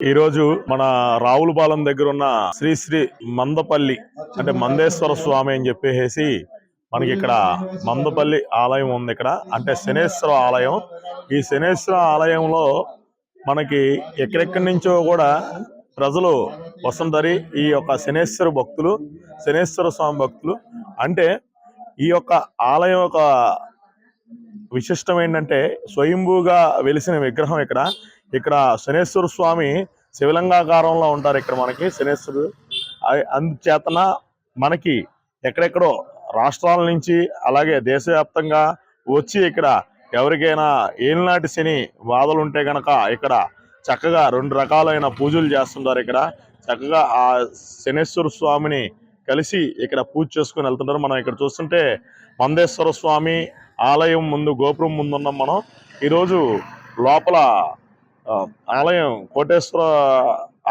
ఈరోజు మన రావులపాలెం దగ్గర ఉన్న శ్రీ శ్రీ మందపల్లి అంటే మందేశ్వర స్వామి అని చెప్పేసి మనకి ఇక్కడ మందపల్లి ఆలయం ఉంది ఇక్కడ. అంటే శనేశ్వర ఆలయం. ఈ శనేశ్వర ఆలయంలో మనకి ఎక్కడెక్కడి నుంచో కూడా ప్రజలు వస్తుంటారు ఈ యొక్క శనేశ్వర భక్తులు శనేశ్వర స్వామి భక్తులు. అంటే ఈ యొక్క ఆలయం యొక్క విశిష్టం ఏంటంటే స్వయంభూగా వెలిసిన విగ్రహం ఇక్కడ. ఇక్కడ శనేశ్వర స్వామి శివలింగాకారంలో ఉంటారు ఇక్కడ మనకి. శనేశ్వరుడు. అందుచేతన మనకి ఎక్కడెక్కడో రాష్ట్రాల నుంచి అలాగే దేశవ్యాప్తంగా వచ్చి ఇక్కడ ఎవరికైనా ఏలినాటి శని బాధలు ఉంటే గనక ఇక్కడ చక్కగా రెండు రకాలైన పూజలు చేస్తుంటారు ఇక్కడ. చక్కగా ఆ శనేశ్వర స్వామిని కలిసి ఇక్కడ పూజ చేసుకుని వెళ్తుంటారు. మనం ఇక్కడ చూస్తుంటే మందేశ్వర స్వామి ఆలయం ముందు గోపురం ముందు ఉన్నాం మనం. ఈరోజు లోపల ఆలయం కోటేశ్వర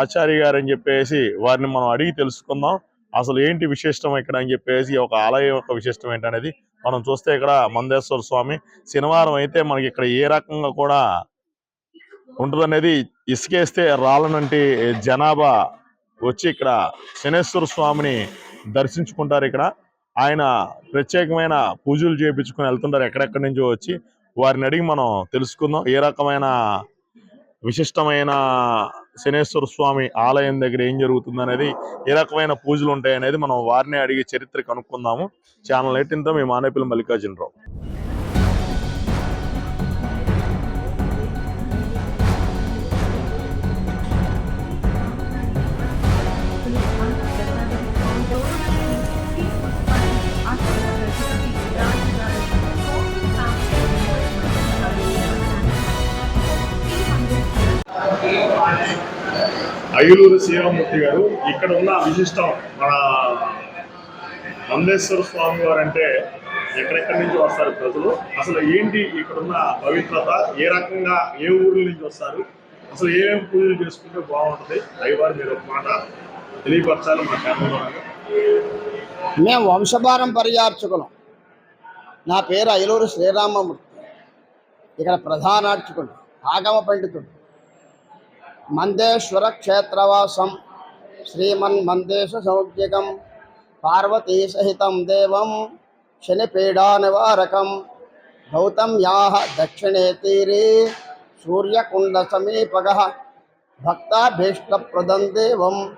ఆచార్య గారు అని చెప్పేసి వారిని మనం అడిగి తెలుసుకుందాం. అసలు ఏంటి విశిష్టం ఇక్కడ అని చెప్పేసి ఒక ఆలయం యొక్క విశిష్టం ఏంటనేది మనం చూస్తే ఇక్కడ మందేశ్వర స్వామి శనివారం అయితే మనకి ఇక్కడ ఏ రకంగా కూడా ఉంటుందనేది ఇసుకేస్తే రాళ్ళనంటి జనాభా వచ్చి ఇక్కడ శనేశ్వర స్వామిని దర్శించుకుంటారు ఇక్కడ. ఆయన ప్రత్యేకమైన పూజలు చేయించుకుని వెళ్తుంటారు ఎక్కడెక్కడి నుంచో వచ్చి. వారిని అడిగి మనం తెలుసుకుందాం ఏ రకమైన విశిష్టమైన శనేశ్వర స్వామి ఆలయం దగ్గర ఏం జరుగుతుంది అనేది ఏ రకమైన పూజలు ఉంటాయి అనేది మనం వారిని అడిగి చరిత్ర కనుక్కుందాము. ఛానల్ ఎయిటీన్తో మీ మానేపల్లి మల్లికార్జునరావు. అయ్యూరు శ్రీరామూర్తి గారు ఇక్కడ ఉన్న విశిష్టం మన మందేశ్వర స్వామి వారు అంటే ఎక్కడెక్కడి నుంచి వస్తారు ప్రజలు? అసలు ఏంటి ఇక్కడ ఉన్న పవిత్రత? ఏ రకంగా ఏ ఊర్ల నుంచి వస్తారు? అసలు ఏమేమి పూజలు చేసుకుంటే బాగుంటుంది? అయ్యవారు మీరు ఒక మాట తెలియపరచాలి మా ఛానల్ మేము వంశభారం పరిచార్చకులం నా పేరు అయలూరు శ్రీరామమూర్తి. ఇక్కడ ప్రధానార్చకుడు ఆగమ పండితుడు మందేశ్వర క్షేత్రవాసం శ్రీమన్ మందేశ సౌజ్ఞకం పార్వతీ సహితం దేవం. శనిపీడా నివారకం. గౌతమ్యాహ దక్షిణే తీరే. సూర్యకుండ సమీపగ. భక్తాభీష్టప్రదం దేవం.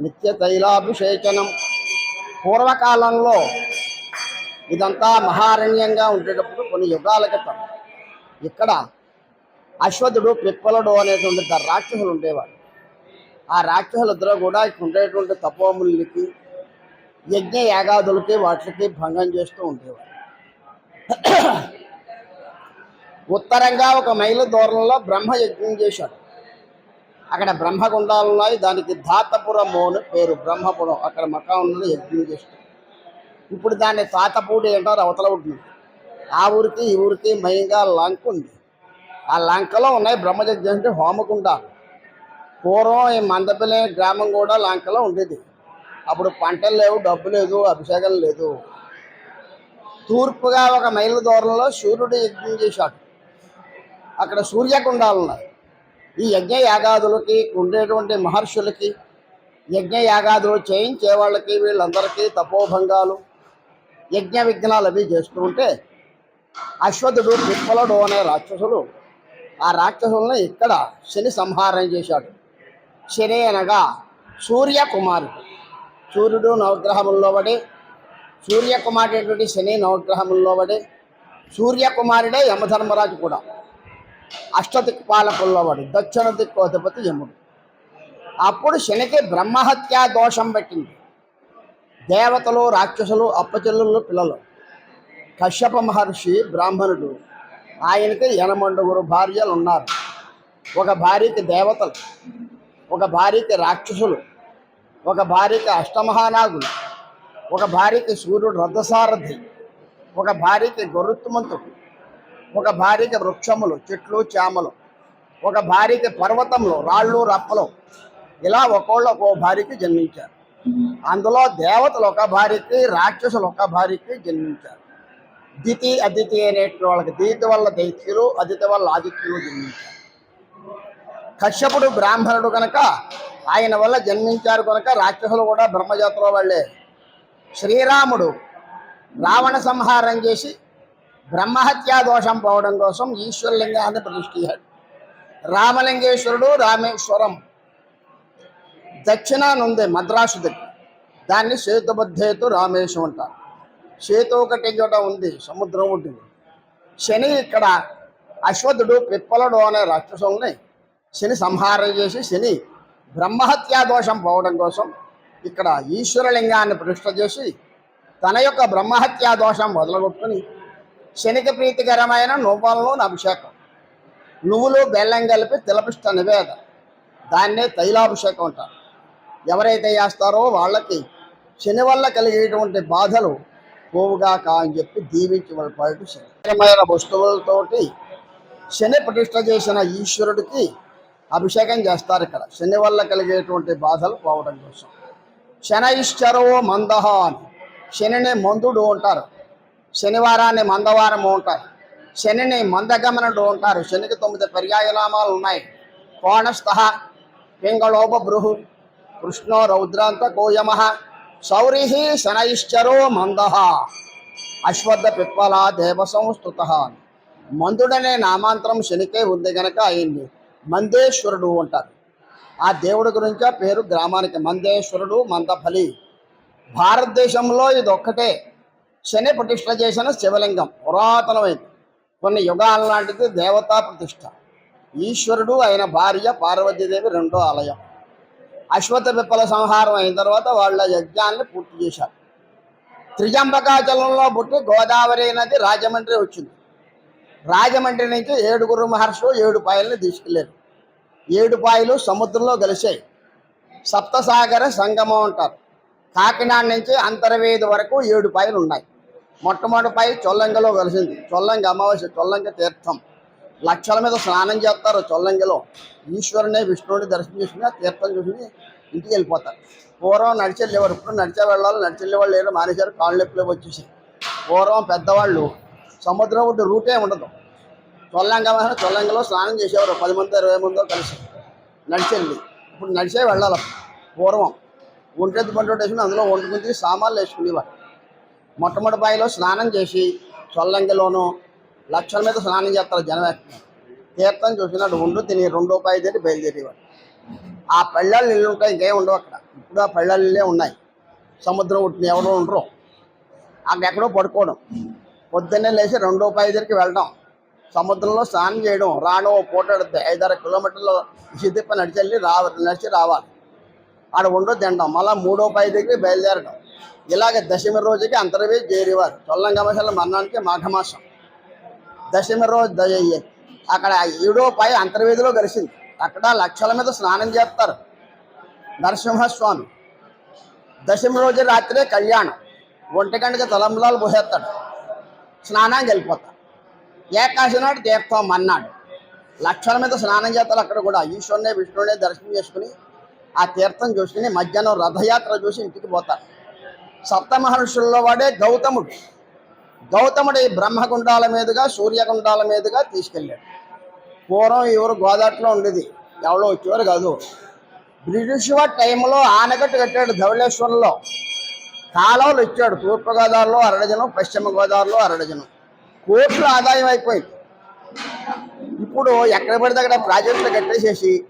నిత్యతైలాభిషేచనం. పూర్వకాలంలో ఇదంతా మహారణ్యంగా ఉండేటప్పుడు కొన్ని యుగాల క్రితం. ఇక్కడ అశ్వథుడు పిప్పలుడు అనేటువంటి రాక్షసులు ఉండేవాడు ఆ రాక్షసులు ఇద్దరు కూడా ఉండేటువంటి తపోములకి యజ్ఞ యాగాదులకి వాటికి భంగం చేస్తూ ఉండేవాడు ఉత్తరంగా ఒక మైలు దూరంలో బ్రహ్మ యజ్ఞం చేశాడు. అక్కడ బ్రహ్మగుండాలు ఉన్నాయి. దానికి ధాతపురము అని పేరు. బ్రహ్మపురం. అక్కడ మకాంలో యజ్ఞం చేస్తాడు ఇప్పుడు దాన్ని తాతపూడి అంటారు అవతల ఉంటుంది ఆ ఊరికి ఈ ఊరికి మయంగా లంక ఉంది. ఆ లంకలో ఉన్నాయి బ్రహ్మయజ్ఞం అంటే హోమకుండాలు పూర్వం ఈ మందపల్లి గ్రామం కూడా లంకలో ఉండేది. అప్పుడు పంటలు లేవు డబ్బు లేదు అభిషేకం లేదు. తూర్పుగా ఒక మైలు దూరంలో సూర్యుడు యజ్ఞం చేశాడు. అక్కడ సూర్యకుండాలు ఉన్నాయి ఈ యజ్ఞ యాగాదులకి ఉండేటువంటి మహర్షులకి యజ్ఞ యాగాదులు చేయించే వాళ్ళకి వీళ్ళందరికీ తపోభంగాలు యజ్ఞ విఘ్నాలు అవి చేస్తూ ఉంటే అశ్వథుడు పిప్పలుడు అనే రాక్షసులు ఆ రాక్షసులను ఇక్కడ శని సంహారం చేశాడు. శని అనగా సూర్యకుమారుడు. సూర్యుడు నవగ్రహముల్లో పడి సూర్యకుమారుడేటువంటి శని నవగ్రహముల్లో పడి సూర్యకుమారుడే యమధర్మరాజు కూడా. అష్టదిక్పాలకుల్లో వాడు దక్షిణ దిక్కు అధిపతి యముడు. అప్పుడు శనికి బ్రహ్మహత్యా దోషం పెట్టింది. దేవతలు రాక్షసులు అప్పచెల్లులు పిల్లలు. కశ్యప మహర్షి బ్రాహ్మణుడు ఆయనకి ఎనమండుగురు భార్యలు ఉన్నారు ఒక భార్యకి దేవతలు ఒక భార్యకి రాక్షసులు ఒక భార్యకి అష్టమహానాగులు ఒక భార్యకి సూర్యుడు రథసారథి ఒక భార్యకి గొరుత్మంతుడు ఒక భార్యకి వృక్షములు చెట్లు చేమలు ఒక భార్యకి పర్వతంలో రాళ్ళు రప్పలు. ఇలా ఒకళ్ళు ఒక్కో భార్యకి జన్మించారు. అందులో దేవతలు ఒక భార్యకి రాక్షసులు ఒక భార్యకి జన్మించారు. దితి అదితి అనేటువంటి వాళ్ళకి దీతి వల్ల దైత్యులు అదితి వల్ల ఆదిత్యులు జన్మించారు. కశ్యపుడు బ్రాహ్మణుడు కనుక ఆయన వల్ల జన్మించారు కనుక రాక్షసులు కూడా బ్రహ్మజాతిలో వాళ్ళే శ్రీరాముడు రావణ సంహారం చేసి బ్రహ్మహత్యా దోషం పోవడం కోసం ఈశ్వరలింగాన్ని ప్రతిష్ఠించాడు. రామలింగేశ్వరుడు రామేశ్వరం దక్షిణాన ఉంది మద్రాసు దగ్గర. దాన్ని సేతుబద్ధేతు రామేశం అంటారు. చేతో ఒకటి చోట ఉంది సముద్రం ఉంటుంది శని ఇక్కడ అశ్వథుడు పిప్పలుడు అనే రాక్షసుల్ని శని సంహారం చేసి శని బ్రహ్మహత్యా దోషం పోవడం కోసం ఇక్కడ ఈశ్వరలింగాన్ని ప్రతిష్ట చేసి తన యొక్క బ్రహ్మహత్యా దోషం మొదలుగొట్టుకుని శనికి ప్రీతికరమైన నువ్వులను అభిషేకం. నువ్వులు బెల్లం కలిపి తిలపిష్ట నివేద. దాన్నే తైలాభిషేకం అంటారు. ఎవరైతే చేస్తారో వాళ్ళకి శని వల్ల కలిగేటువంటి బాధలు పోవుగాక అని చెప్పి దీవించి శనిమైన వస్తువులతోటి శని ప్రతిష్ట చేసిన ఈశ్వరుడికి అభిషేకం చేస్తారు ఇక్కడ. శని వల్ల కలిగేటువంటి బాధలు పోవడం కోసం. శనైశ్చరో మందహ అని. శనిని మందుడు అంటారు శనివారాన్ని మందవారము అంటారు శనిని మందగమనుడు అంటారు శనికి తొమ్మిది పర్యాయనామాలు ఉన్నాయి. కోణస్థ పింగళోప బృహు కృష్ణో రౌద్రాంత కోయమ శౌరి శనైశ్చరో మంద. అశ్వద్ధ పిప్పల దేవ సంస్థుత. మందుడనే నామాంతరం శనికే ఉంది గనక అయింది మందేశ్వరుడు అంటారు. ఆ దేవుడి గురించే పేరు గ్రామానికి మందేశ్వరుడు మందఫలి. భారతదేశంలో ఇది ఒక్కటే శని ప్రతిష్ఠ చేసిన శివలింగం పురాతనమైంది. కొన్ని యుగాల లాంటిది దేవతా ప్రతిష్ట ఈశ్వరుడు ఆయన భార్య పార్వతీదేవి రెండో ఆలయం. అశ్వత్థ పిప్పల సంహారం అయిన తర్వాత వాళ్ళ యజ్ఞాన్ని పూర్తి చేశారు. త్రిజంబకాచలంలో పుట్టి గోదావరి నది రాజమండ్రి వచ్చింది. రాజమండ్రి నుంచి ఏడుగురు మహర్షులు ఏడు పాయల్ని తీసుకెళ్ళారు. ఏడు పాయలు సముద్రంలో కలిశాయి. సప్తసాగర సంగమం అంటారు. కాకినాడ నుంచి అంతర్వేది వరకు ఏడు పాయలు ఉన్నాయి. మొట్టమొదటి పాయ చొల్లంగలో కలిసింది. చొల్లంగ అమావాస్య చొల్లంగి తీర్థం. లక్షల మీద స్నానం చేస్తారు చొల్లంగిలో. ఈశ్వరుని విష్ణువుని దర్శనం చేసుకుని తీర్థం చూసుకుని ఇంటికి వెళ్ళిపోతారు. పూర్వం నడిచెళ్ళేవారు ఇప్పుడు నడిచే వెళ్ళాలి నడిచెళ్ళేవాళ్ళు లేరు మానేశారు కాళ్ళు నొప్పులు వచ్చేసి పూర్వం పెద్దవాళ్ళు సముద్రం ఒడ్డు రూటే ఉండదు. చొల్లంగ చొల్లంగిలో స్నానం చేసేవారు పది మంది ఇరవై మందో కలిసి నడిచెళ్ళి. ఇప్పుడు నడిచే వెళ్ళాలి. పూర్వం ఒంటెద్దు పంట వేసుకుని అందులో వండుకుని సామాన్లు వేసుకునేవారు. మొట్టమొదటి బాయిలో స్నానం చేసి చొల్లంగిలోనూ లక్షల మీద స్నానం చేస్తారు జనం తీర్థం చూసినట్టు ఉండు తిని రెండో రూపాయలు తిని బయలుదేరేవారు ఆ పళ్ళాలు ఇల్లు ఉంటాయి ఇంకేం ఉండవు అక్కడ. ఇప్పుడు ఆ పళ్ళాళ్ళు ఉన్నాయి. సముద్రం ఉట్టిన ఎవరో ఉండరు. అక్కడెక్కడో పడుకోవడం. పొద్దున్నే లేచి రెండో పాయి దగ్గరికి వెళ్ళడం. సముద్రంలో స్నానం చేయడం. రాను పూట ఎడుతుంది ఐదారు కిలోమీటర్లు సిద్ధిప్ప నడిచెళ్ళి రావ రా నడిచి రావాలి. ఆడ ఉండో తినడం మళ్ళీ మూడో పాయి దగ్గరికి బయలుదేరడం. ఇలాగ దశమి రోజుకి అంతర్వేది చేరేవారు. చొల్లంగమశాల మరణానికి మాఘమాసం. దశమి రోజు ద- అక్కడ ఏడో పై అంతర్వేదిలో కలిసింది అక్కడ లక్షల మీద స్నానం చేస్తారు. నరసింహస్వామి. దశమి రోజు రాత్రే కళ్యాణం. ఒంటి గంటకి పోసేస్తాడు. స్నానానికి వెళ్ళిపోతాడు. ఏకాశి నాడు తీర్థం మన్నాడు. లక్షల మీద స్నానం చేస్తారు అక్కడ కూడా. ఈశ్వరునే విష్ణువునే దర్శనం చేసుకుని ఆ తీర్థం చూసుకుని మధ్యాహ్నం రథయాత్ర చూసి ఇంటికి పోతారు. సప్త మహర్షుల్లో వాడే గౌతముడు. గౌతముడు ఈ బ్రహ్మగుండాల మీదుగా సూర్యగుండాల మీదుగా తీసుకెళ్ళాడు. పూర్వం ఎవరు గోదాట్లో ఉండేది? ఎవరో వచ్చేవారు కాదు. బ్రిటిష్ వారి టైంలో ఆనకట్టు కట్టాడు ధవళేశ్వరంలో. కాలువలు ఇచ్చాడు. తూర్పు గోదావరిలో అరడజనం పశ్చిమ గోదావరిలో అరడజనం. కోట్ల ఆదాయం అయిపోయింది. ఇప్పుడు ఎక్కడ పడితే అక్కడ ప్రాజెక్టులు కట్టేసేసి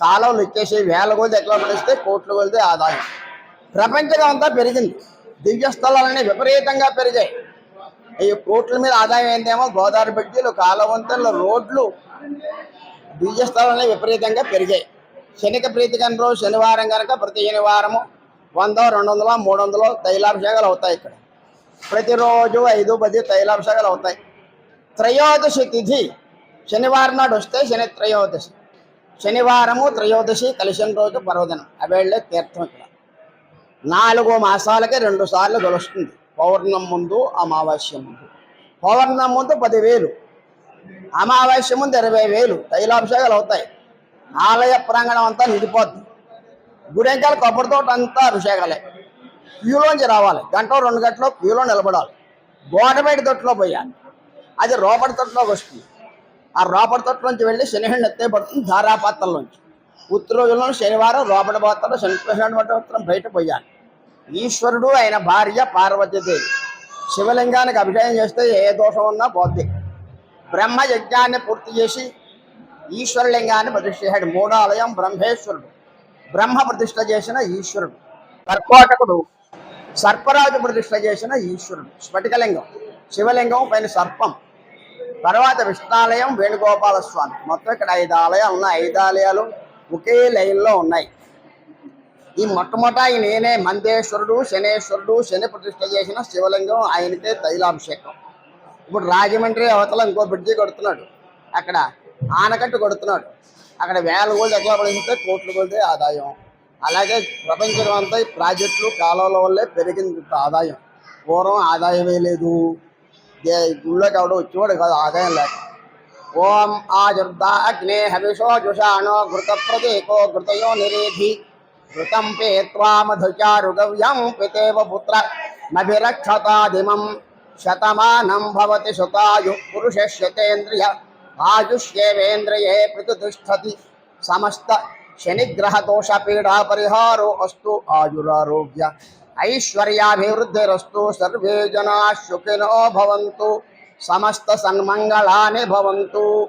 కాలువలు ఇచ్చేసి వేల కొద్ది ఎక్కడ పడిస్తే కోట్లు కొద్ది ఆదాయం. ప్రపంచం అంతా పెరిగింది. దివ్య స్థలాలన్నీ విపరీతంగా పెరిగాయి. ఈ కోట్ల మీద ఆదాయం ఏందేమో గోదావరి బడ్జీలు కాలవంతలు రోడ్లు దివ్య విపరీతంగా పెరిగాయి. శనిక ప్రీతి రోజు శనివారం కనుక ప్రతి శనివారము వంద రెండు వందల మూడు వందలు తైలాభిషేకాలు అవుతాయి ఇక్కడ. ప్రతిరోజు ఐదు పది తైలాభిషేకాలు అవుతాయి. త్రయోదశి తిథి శనివారం నాడు వస్తే శని త్రయోదశి. శనివారము త్రయోదశి కలిసిన రోజు పర్వదినం. అవేళ్ళే తీర్థం ఇక్కడ. నాలుగు మాసాలకి రెండు సార్లు గెలుస్తుంది పౌర్ణం ముందు అమావాస్య ముందు. పౌర్ణం ముందు పదివేలు. అమావాస్య ముందు ఇరవై వేలు. తైలాభిషేకాలు అవుతాయి. ఆలయ ప్రాంగణం అంతా నిండిపోద్ది. గుడెంకాయలు కొబ్బరి తోట అంతా అభిషేకాలే. క్యూలోంచి రావాలి. గంట రెండు గంటలో క్యూలో నిలబడాలి. గోడబయట తొట్టులో పోయాలి. అది రోపడి తొట్టులోకి వస్తుంది. ఆ రోపడి తొట్టులోంచి వెళ్ళి శనిహండి ఎత్తే పడుతుంది ధారాపాత్రలోంచి ఉత్తర రోజుల్లో శనివారం రోపడి పాత్రలో శని ఉత్తరం బయట పోయాలి. ఈశ్వరుడు ఆయన భార్య పార్వతీదేవి. శివలింగానికి అభిషేకం చేస్తే ఏ దోషం ఉన్నా పోద్ది. బ్రహ్మ యజ్ఞాన్ని పూర్తి చేసి ఈశ్వరలింగాన్ని ప్రతిష్ఠ చేశాడు మూడో ఆలయం బ్రహ్మేశ్వరుడు. బ్రహ్మ ప్రతిష్ఠ చేసిన ఈశ్వరుడు. కర్కోటకుడు సర్పరాజు ప్రతిష్ఠ చేసిన ఈశ్వరుడు. స్ఫటికలింగం. శివలింగం పైన సర్పం. తర్వాత విష్ణాలయం వేణుగోపాల స్వామి మొత్తం ఇక్కడ ఐదు ఆలయాలు ఉన్నాయి. ఐదు ఆలయాలు ఒకే లైన్లో ఉన్నాయి. ఈ మొట్టమొదట ఆయన నేనే మందేశ్వరుడు శనేశ్వరుడు శని ప్రతిష్ట చేసిన శివలింగం ఆయనకే తైలాభిషేకం. ఇప్పుడు రాజమండ్రి అవతల ఇంకో బ్రిడ్జి కొడుతున్నాడు. అక్కడ ఆనకట్టు కొడుతున్నాడు. అక్కడ వేల కోళ్ళు ఎట్లా పడిస్తే కోట్లు కొలితే ఆదాయం. అలాగే ప్రపంచం అంతా ఈ ప్రాజెక్టులు కాలువల వల్లే పెరిగింది ఆదాయం. పూర్వం ఆదాయమే లేదు. దే- గుళ్ళోకి ఎవడో వచ్చేవాడు కాదు ఆదాయం లేక. ఓం ఆజుర్ద అగ్నే హవిషో జుషాణో ఘృత ప్రతీకో ఘృతయో నిరేధి. ऋतं पे त्वामधुचारुगव्यं पितेव पुत्र। भवति आयुष्येवेन्द्रिये समस्त शनिग्रहदोषपीडापरिहारो अस्तु आयुरारोग्य। ऐश्वर्याभिवृद्धिरस्तु सर्वे जनाः सुखिनो भवन्तु। भवन्तु।